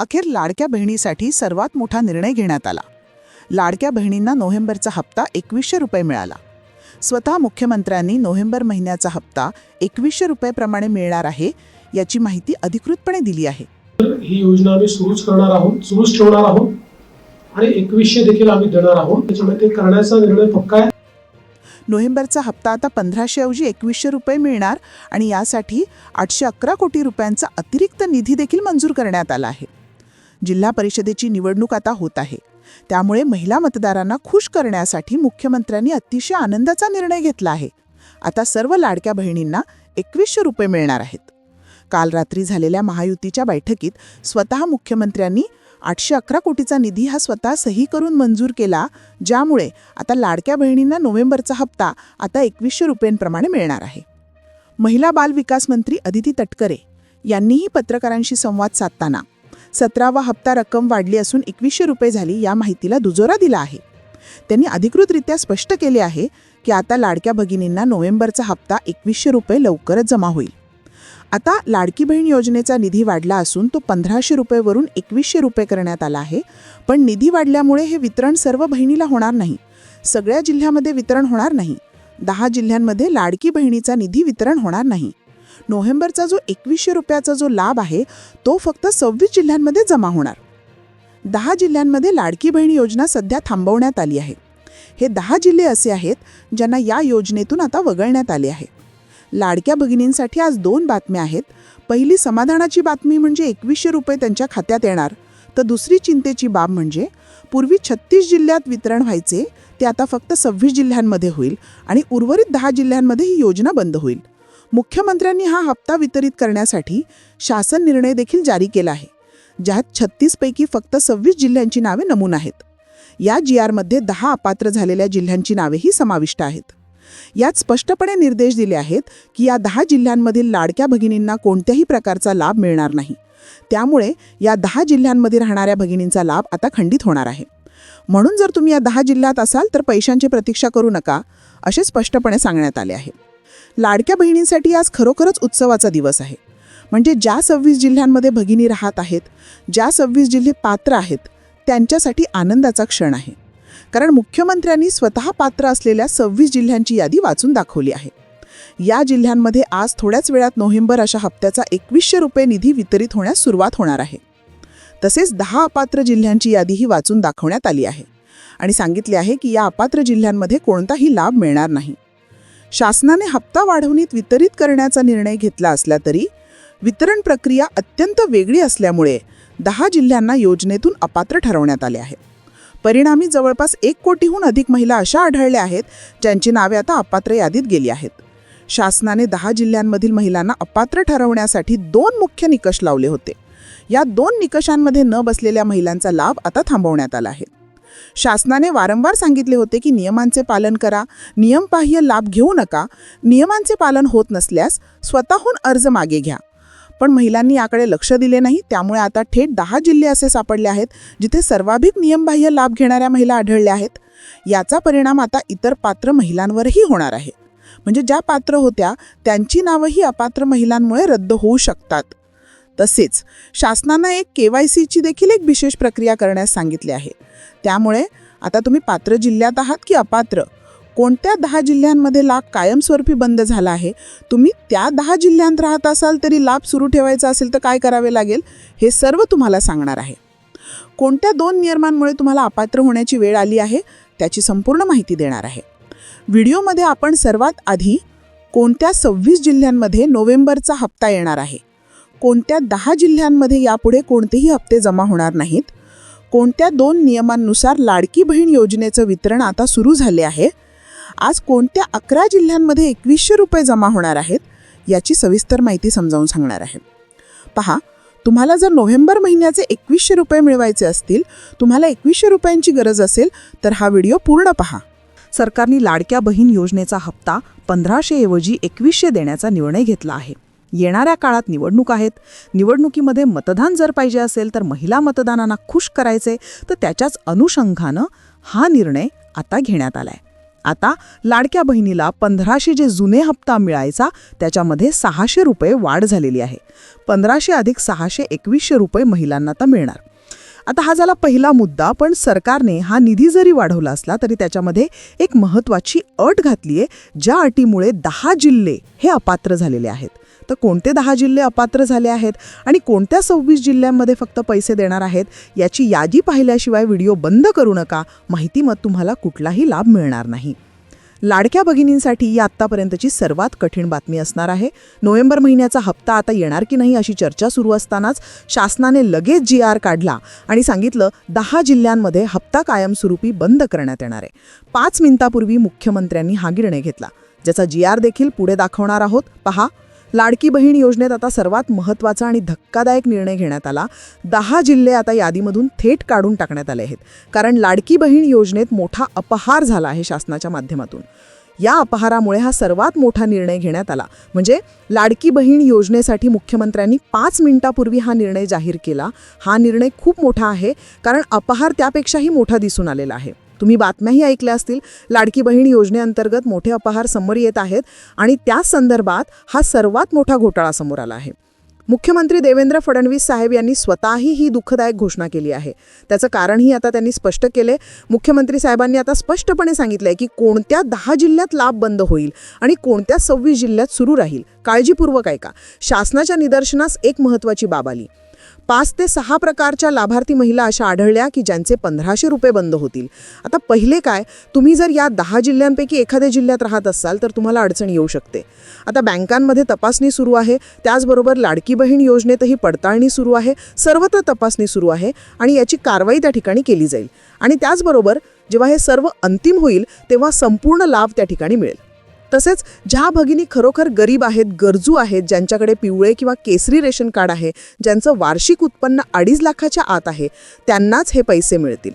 अखेर लाडक्या बहिणीसाठी सर्वात मोठा निर्णय घेण्यात आला. लाडक्या बहिणींना नोव्हेंबरचा हप्ता एकवीसशे रुपये मिळाला. स्वतः मुख्यमंत्र्यांनी नोव्हेंबर महिन्याचा हप्ता एकवीसशे रुपयेप्रमाणे मिळणार आहे याची माहिती अधिकृतपणे दिली आहे. ही योजना आम्ही सुरूच करणार आहोत सुरूच ठेवणार आहोत आणि एकवीसशे देखील आम्ही देणार आहोत. त्याच्यामुळे ते करण्याचा निर्णय पक्का आहे. नोव्हेंबरचा हप्ता आता पंधराशे ऐवजी एकवीसशे रुपये मिळणार आणि यासाठी आठशे अकरा कोटी रुपयांचा अतिरिक्त निधी देखील मंजूर करण्यात आला आहे. जिल्हा परिषदेची निवडणूक आता होत आहे. त्यामुळे महिला मतदारांना खुश करण्यासाठी मुख्यमंत्र्यांनी अतिशय आनंदाचा निर्णय घेतला आहे. आता सर्व लाडक्या बहिणींना एकवीसशे रुपये मिळणार आहेत. काल रात्री झालेल्या महायुतीच्या बैठकीत स्वतः मुख्यमंत्र्यांनी आठशे अकरा कोटीचा निधी हा स्वतः सही करून मंजूर केला ज्यामुळे आता लाडक्या बहिणींना नोव्हेंबरचा हप्ता आता एकवीसशे रुपयांप्रमाणे मिळणार आहे. महिला बाल विकास मंत्री अदिती तटकरे यांनीही पत्रकारांशी संवाद साधताना सतरावा हप्ता रक्कम वाढली असून एकवीसशे रुपये झाली या माहितीला दुजोरा दिला आहे. त्यांनी अधिकृतरित्या स्पष्ट केले आहे की आता लाडक्या भगिनींना नोव्हेंबरचा हप्ता एकवीसशे रुपये लवकरच जमा होईल. आता लाडकी बहीण योजनेचा निधी वाढला असून तो पंधराशे रुपयेवरून एकवीसशे रुपये करण्यात आला आहे. पण निधी वाढल्यामुळे हे वितरण सर्व बहिणीला होणार नाही. सगळ्या जिल्ह्यामध्ये वितरण होणार नाही. दहा जिल्ह्यांमध्ये लाडकी बहिणीचा निधी वितरण होणार नाही. नोव्हेंबरचा जो एकवीसशे रुपयाचा जो लाभ आहे तो फक्त सव्वीस जिल्ह्यांमध्ये जमा होणार. दहा जिल्ह्यांमध्ये लाडकी बहीण योजना सध्या थांबवण्यात आली आहे. हे दहा जिल्हे असे आहेत ज्यांना या योजनेतून आता वगळण्यात आले आहे. लाडक्या भगिनींसाठी आज दोन बातम्या आहेत. पहिली समाधानाची बातमी म्हणजे एकवीसशे रुपये त्यांच्या खात्यात येणार. तर दुसरी चिंतेची बाब म्हणजे पूर्वी छत्तीस जिल्ह्यात वितरण व्हायचे ते आता फक्त सव्वीस जिल्ह्यांमध्ये होईल आणि उर्वरित दहा जिल्ह्यांमध्ये ही योजना बंद होईल. मुख्यमंत्र्यांनी हा हप्ता वितरित करण्यासाठी शासन निर्णय देखील जारी केला आहे ज्यात छत्तीसपैकी फक्त सव्वीस जिल्ह्यांची नावे नमून आहेत. या जी आरमध्ये दहा अपात्र झालेल्या जिल्ह्यांची नावेही समाविष्ट आहेत. यात स्पष्टपणे निर्देश दिले आहेत की या दहा जिल्ह्यांमधील लाडक्या भगिनींना कोणत्याही प्रकारचा लाभ मिळणार नाही. त्यामुळे या दहा जिल्ह्यांमध्ये राहणाऱ्या भगिनींचा लाभ आता खंडित होणार आहे. म्हणून जर तुम्ही या दहा जिल्ह्यात असाल तर पैशांची प्रतीक्षा करू नका असे स्पष्टपणे सांगण्यात आले आहे. लाडक्या बहिणींसाठी आज खरोखरच उत्सवाचा दिवस आहे. म्हणजे ज्या सव्वीस जिल्ह्यांमध्ये भगिनी राहत आहेत ज्या सव्वीस जिल्हे पात्र आहेत त्यांच्यासाठी आनंदाचा क्षण आहे. कारण मुख्यमंत्र्यांनी स्वतः पात्र असलेल्या सव्वीस जिल्ह्यांची यादी वाचून दाखवली आहे. या जिल्ह्यांमध्ये आज थोड्याच वेळात नोव्हेंबर अशा हप्त्याचा एकवीसशे रुपये निधी वितरित होण्यास सुरुवात होणार आहे. तसेच दहा अपात्र जिल्ह्यांची यादीही वाचून दाखवण्यात आली आहे. आणि सांगितले आहे की या अपात्र जिल्ह्यांमध्ये कोणताही लाभ मिळणार नाही. शासनाने हप्ता वाढवणीत वितरित करण्याचा निर्णय घेतला असला तरी वितरण प्रक्रिया अत्यंत वेगळी असल्यामुळे दहा जिल्ह्यांना योजनेतून अपात्र ठरवण्यात आले आहे. परिणामी जवळपास एक कोटीहून अधिक महिला अशा आढळल्या आहेत ज्यांची नावे आता अपात्र यादीत गेली आहेत. शासनाने दहा जिल्ह्यांमधील महिलांना अपात्र ठरवण्यासाठी दोन मुख्य निकष लावले होते. या दोन निकषांमध्ये न बसलेल्या महिलांचा लाभ आता थांबवण्यात आला आहे. शासनाने वारंवार सांगितले होते की नियमांचे पालन करा नियमबाह्य लाभ घेऊ नका नियमांचे पालन होत नसल्यास स्वतःहून अर्ज मागे घ्या. पण महिलांनी याकडे लक्ष दिले नाही त्यामुळे आता थेट दहा जिल्हे असे सापडले आहेत जिथे सर्वाधिक नियमबाह्य लाभ घेणाऱ्या महिला आढळल्या आहेत. याचा परिणाम आता इतर पात्र महिलांवरही होणार आहे. म्हणजे ज्या पात्र होत्या त्यांची नावंही अपात्र महिलांमुळे रद्द होऊ शकतात. तसेच शासनानं एक के वाय सीची देखील एक विशेष प्रक्रिया करण्यास सांगितली आहे. त्यामुळे आता तुम्ही पात्र जिल्ह्यात आहात की अपात्र? कोणत्या दहा जिल्ह्यांमध्ये लाभ कायमस्वरूपी बंद झाला आहे? तुम्ही त्या दहा जिल्ह्यांत राहत असाल तरी लाभ सुरू ठेवायचा असेल तर काय करावे लागेल? हे सर्व तुम्हाला सांगणार आहे. कोणत्या दोन नियमांमुळे तुम्हाला अपात्र होण्याची वेळ आली आहे? त्याची संपूर्ण माहिती देणार आहे. व्हिडिओमध्ये आपण सर्वात आधी कोणत्या सव्वीस जिल्ह्यांमध्ये नोव्हेंबरचा हप्ता येणार आहे? कोणत्या दहा जिल्ह्यांमध्ये यापुढे कोणतेही हप्ते जमा होणार नाहीत? कोणत्या दोन नियमांनुसार लाडकी बहीण योजनेचं वितरण आता सुरू झाले आहे? आज कोणत्या अकरा जिल्ह्यांमध्ये एकवीसशे रुपये जमा होणार आहेत? याची सविस्तर माहिती समजावून सांगणार आहे. पहा तुम्हाला जर नोव्हेंबर महिन्याचे एकवीसशे रुपये मिळवायचे असतील तुम्हाला एकवीसशे रुपयांची गरज असेल तर हा व्हिडिओ पूर्ण पहा. सरकारने लाडक्या बहीण योजनेचा हप्ता पंधराशे ऐवजी एकवीसशे देण्याचा निर्णय घेतला आहे. येणाऱ्या काळात निवडणूक आहेत. निवडणुकीमध्ये मतदान जर पाहिजे असेल तर महिला मतदानांना खुश करायचे तर त्याच्याच अनुषंगानं हा निर्णय आता घेण्यात आलाय. आता लाडक्या बहिणीला पंधराशे जे जुने हप्ता मिळायचा त्याच्यामध्ये सहाशे रुपये वाढ झालेली आहे. पंधराशे अधिक सहाशे एकवीसशे रुपये महिलांना आता मिळणार. आता हा झाला पहिला मुद्दा पण सरकारने हा निधी जरी वाढवला असला तरी त्याच्यामध्ये एक महत्त्वाची अट घातली आहे ज्या अटीमुळे दहा जिल्हे हे अपात्र झालेले आहेत. तर कोणते दहा जिल्हे अपात्र झाले आहेत आणि कोणत्या सव्वीस जिल्ह्यांमध्ये फक्त पैसे देणार आहेत याची यादी पाहिल्याशिवाय व्हिडिओ बंद करू नका. माहिती मग तुम्हाला कुठलाही लाभ मिळणार नाही. लाडक्या भगिनींसाठी ही आत्तापर्यंतची सर्वात कठीण बातमी असणार आहे. नोव्हेंबर महिन्याचा हप्ता आता येणार की नाही अशी चर्चा सुरू असतानाच शासनाने लगेच जी आर काढला आणि सांगितलं दहा जिल्ह्यांमध्ये हप्ता कायमस्वरूपी बंद करण्यात येणार आहे. पाच मिनिटापूर्वी मुख्यमंत्र्यांनी हा निर्णय घेतला. ज्याचा जी आर देखील पुढे दाखवणार आहोत. पहा. लाडकी बहीण योजनेत आता सर्वात महत्त्वाचा आणि धक्कादायक निर्णय घेण्यात आला. दहा जिल्हे आता यादीमधून थेट काढून टाकण्यात आले आहेत. कारण लाडकी बहीण योजनेत मोठा अपहार झाला आहे शासनाच्या माध्यमातून. या अपहारामुळे हा सर्वात मोठा निर्णय घेण्यात आला. म्हणजे लाडकी बहीण योजनेसाठी मुख्यमंत्र्यांनी पाच मिनिटापूर्वी हा निर्णय जाहीर केला. हा निर्णय खूप मोठा आहे. कारण अपहार त्यापेक्षाही मोठा दिसून आलेला आहे. तुम्ही बातम्याही ऐकल्या असतील लाडकी बहीण योजनेअंतर्गत मोठे अपहार समोर येत आहेत आणि त्या संदर्भात हा सर्वात मोठा घोटाळा समोर आला आहे. मुख्यमंत्री देवेंद्र फडणवीस साहेब यांनी स्वतःही ही दुःखदायक घोषणा केली आहे. त्याचं कारणही आता त्यांनी स्पष्ट केले मुख्यमंत्री साहेबांनी आता स्पष्टपणे सांगितलंय की कोणत्या दहा जिल्ह्यात लाभ बंद होईल आणि कोणत्या सव्वीस जिल्ह्यात सुरू राहील. काळजीपूर्वक ऐका. शासनाच्या निदर्शनास एक महत्त्वाची बाब आली. पाच ते सहा प्रकारच्या लाभार्थी महिला अशा आढळल्या की ज्यांचे पंधराशे रुपये बंद होतील. आता पहिले काय तुम्ही जर या दहा जिल्ह्यांपैकी एखाद्या जिल्ह्यात राहत असाल तर तुम्हाला अडचण येऊ शकते. आता बँकांमध्ये तपासणी सुरू आहे त्याचबरोबर लाडकी बहीण योजनेतही पडताळणी सुरू आहे सर्वत्र तपासणी सुरू आहे आणि याची कारवाई त्या ठिकाणी केली जाईल. आणि त्याचबरोबर जेव्हा हे सर्व अंतिम होईल तेव्हा संपूर्ण लाभ त्या ठिकाणी मिळेल. तसेच ज्या भगिनी खरोखर गरीब आहेत गरजू आहेत ज्यांच्याकडे पिवळे किंवा केसरी रेशन कार्ड आहे ज्यांचं वार्षिक उत्पन्न अडीच लाखाच्या आत आहे त्यांनाच हे पैसे मिळतील.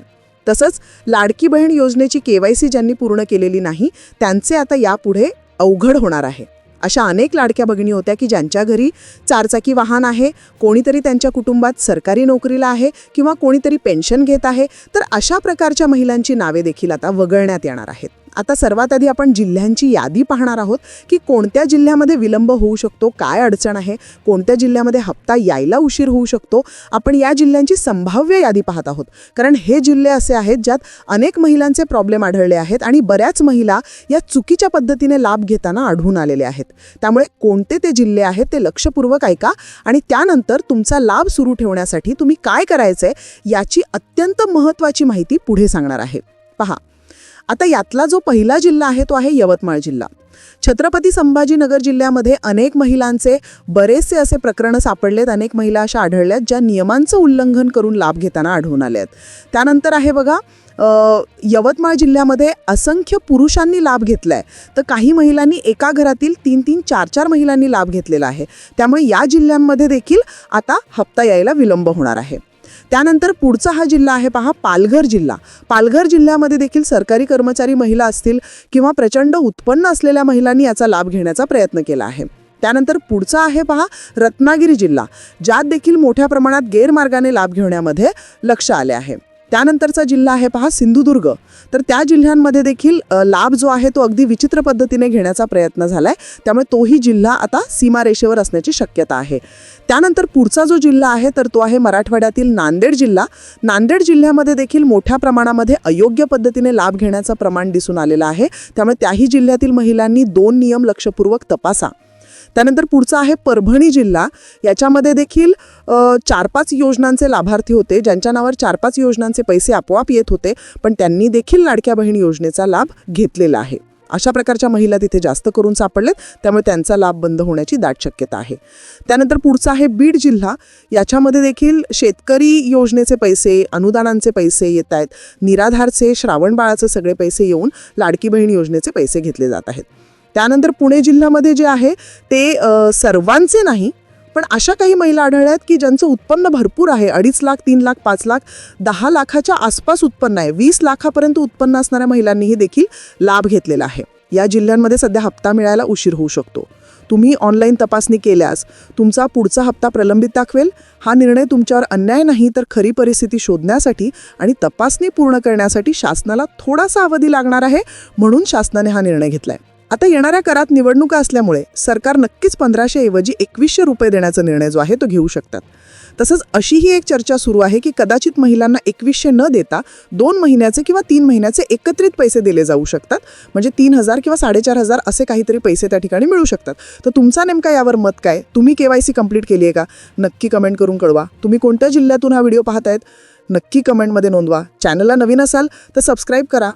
तसंच लाडकी बहीण योजनेची के वाय सी ज्यांनी पूर्ण केलेली नाही त्यांचे आता यापुढे अवघड होणार आहे. अशा अनेक लाडक्या भगिनी होत्या की ज्यांच्या घरी चारचाकी वाहन आहे कोणीतरी त्यांच्या कुटुंबात सरकारी नोकरीला आहे किंवा कोणीतरी पेन्शन घेत आहे तर अशा प्रकारच्या महिलांची नावे देखील आता वगळण्यात येणार आहेत. आता सर्वात आधी आपण जिल्ह्यांची यादी पाहणार आहोत की कोणत्या जिल्ह्यामध्ये विलंब होऊ शकतो काय अडचण आहे कोणत्या जिल्ह्यामध्ये हप्ता यायला उशीर होऊ शकतो आपण या जिल्ह्यांची संभाव्य यादी पाहत आहोत. कारण हे जिल्हे असे आहेत ज्यात अनेक महिलांचे प्रॉब्लेम आढळले आहेत आणि बऱ्याच महिला या चुकीच्या पद्धतीने लाभ घेताना आढळून आलेले आहेत. त्यामुळे कोणते ते जिल्हे आहेत ते लक्षपूर्वक ऐका आणि त्यानंतर तुमचा लाभ सुरू ठेवण्यासाठी तुम्ही काय करायचंय याची अत्यंत महत्त्वाची माहिती पुढे सांगणार आहे. पहा आता यातला जो पहिला जिल्हा आहे तो आहे यवतमाळ जिल्हा. छत्रपती संभाजीनगर जिल्ह्यामध्ये अनेक महिलांचे बरेचसे असे प्रकरणं सापडलेत. अनेक महिला अशा आढळल्यात ज्या नियमांचं उल्लंघन करून लाभ घेताना आढळून आल्या आहेत त्यानंतर आहे बघा यवतमाळ जिल्ह्यामध्ये असंख्य पुरुषांनी लाभ घेतला आहे तर काही महिलांनी एका घरातील तीन तीन चार चार महिलांनी लाभ घेतलेला आहे. त्यामुळे या जिल्ह्यांमध्ये देखील आता हप्ता यायला विलंब होणार आहे. त्यानंतर पुढचा हा जिल्हा आहे पहा पालघर जिल्हा. पालघर जिल्ह्यामध्ये देखील सरकारी कर्मचारी महिला असतील किंवा प्रचंड उत्पन्न असलेल्या महिलांनी याचा लाभ घेण्याचा प्रयत्न केला आहे. त्यानंतर पुढचा आहे पहा रत्नागिरी जिल्हा. ज्यात देखील मोठ्या प्रमाणात गैरमार्गाने लाभ घेण्यामध्ये लक्ष आले आहे. त्यानंतरचा जिल्हा आहे पहा सिंधुदुर्ग. तर त्या जिल्ह्यांमध्ये देखील लाभ जो आहे तो अगदी विचित्र पद्धतीने घेण्याचा प्रयत्न झाला आहे त्यामुळे तोही जिल्हा आता सीमारेषेवर असण्याची शक्यता आहे. त्यानंतर पुढचा जो जिल्हा आहे तर तो आहे मराठवाड्यातील नांदेड जिल्हा. नांदेड जिल्ह्यामध्ये देखील मोठ्या प्रमाणामध्ये अयोग्य पद्धतीने लाभ घेण्याचं प्रमाण दिसून आलेलं आहे. त्यामुळे त्याही जिल्ह्यातील महिलांनी दोन नियम लक्षपूर्वक तपासा. त्यानंतर पुढचा आहे परभणी जिल्हा. याच्यामध्ये देखील चार पाच योजनांचे लाभार्थी होते. ज्यांच्या नावावर चार पाच योजनांचे पैसे आपोआप येत होते. पण त्यांनी देखील लाडक्या बहीण योजनेचा लाभ घेतलेला आहे. अशा प्रकारच्या महिला तिथे जास्त करून सापडलेत. त्यामुळे त्यांचा लाभ बंद होण्याची दाट शक्यता आहे. त्यानंतर पुढचा आहे बीड जिल्हा. याच्यामध्ये देखील शेतकरी योजनेचे पैसे अनुदानांचे पैसे येत आहेत. निराधारचे श्रावण बाळाचे सगळे पैसे येऊन लाडकी बहीण योजनेचे पैसे घेतले जात आहेत. त्यानंतर पुणे जिल्ह्यामध्ये जे आहे ते सर्वांचे नाही पण अशा काही महिला आढळल्या आहेत की ज्यांचं उत्पन्न भरपूर आहे. अडीच लाख तीन लाख पाच लाख दहा लाखाच्या आसपास उत्पन्न आहे. वीस लाखापर्यंत उत्पन्न असणाऱ्या महिलांनीही देखील लाभ घेतलेला आहे. या जिल्ह्यांमध्ये सध्या हप्ता मिळायला उशीर होऊ शकतो. तुम्ही ऑनलाईन तपासणी केल्यास तुमचा पुढचा हप्ता प्रलंबित दाखवेल. हा निर्णय तुमच्यावर अन्याय नाही तर खरी परिस्थिती शोधण्यासाठी आणि तपासणी पूर्ण करण्यासाठी शासनाला थोडासा अवधी लागणार आहे म्हणून शासनाने हा निर्णय घेतला आहे आता येणाऱ्या करात निवडणुका असल्यामुळे सरकार नक्कीच पंधराशे ऐवजी एकवीसशे रुपये देण्याचा निर्णय जो आहे तो घेऊ शकतात. तसंच अशीही एक चर्चा सुरू आहे की कदाचित महिलांना एकवीसशे न देता दोन महिन्याचे किंवा तीन महिन्याचे एकत्रित पैसे दिले जाऊ शकतात. म्हणजे तीन हजार किंवा साडेचार हजार असे काहीतरी पैसे त्या ठिकाणी मिळू शकतात. तर तुमचा नेमका यावर मत काय? तुम्ही के वाय सी कंप्लीट केली आहे का? नक्की कमेंट करून कळवा. तुम्ही कोणत्या जिल्ह्यातून हा व्हिडिओ पाहतायत? नक्की कमेंटमध्ये नोंदवा. चॅनलला नवीन असाल तर सबस्क्राईब करा.